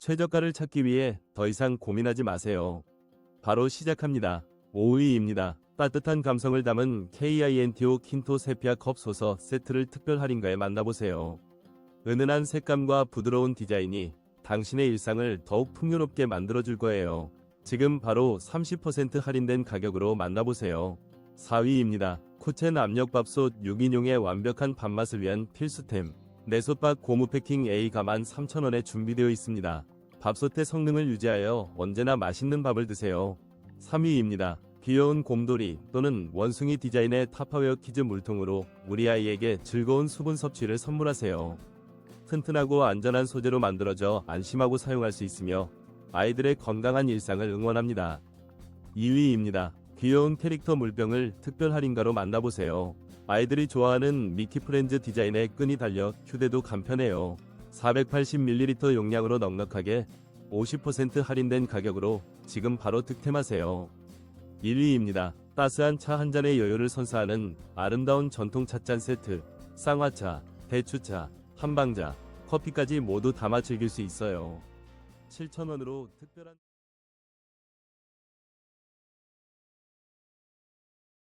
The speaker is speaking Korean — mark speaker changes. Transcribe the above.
Speaker 1: 최저가를 찾기 위해 더 이상 고민하지 마세요. 바로 시작합니다. 5위입니다. 따뜻한 감성을 담은 KINTO 킨토 세피아 컵 소서 세트를 특별 할인가에 만나보세요. 은은한 색감과 부드러운 디자인이 당신의 일상을 더욱 풍요롭게 만들어줄 거예요. 지금 바로 30% 할인된 가격으로 만나보세요. 4위입니다. 코첸 압력밥솥 6인용의 완벽한 밥맛을 위한 필수템. 내솥밥 고무 패킹 A가 13,000원에 준비되어 있습니다. 밥솥의 성능을 유지하여 언제나 맛있는 밥을 드세요. 3위입니다. 귀여운 곰돌이 또는 원숭이 디자인의 타파웨어 키즈 물통으로 우리 아이에게 즐거운 수분 섭취를 선물하세요. 튼튼하고 안전한 소재로 만들어져 안심하고 사용할 수 있으며 아이들의 건강한 일상을 응원합니다. 2위입니다. 귀여운 캐릭터 물병을 특별 할인가로 만나보세요. 아이들이 좋아하는 미키 프렌즈 디자인의 끈이 달려 휴대도 간편해요. 480ml 용량으로 넉넉하게 50% 할인된 가격으로 지금 바로 득템하세요. 1위입니다. 따스한 차 한 잔의 여유를 선사하는 아름다운 전통 찻잔 세트, 쌍화차, 대추차, 한방자, 커피까지 모두 담아 즐길 수 있어요. 7,000원으로 특별한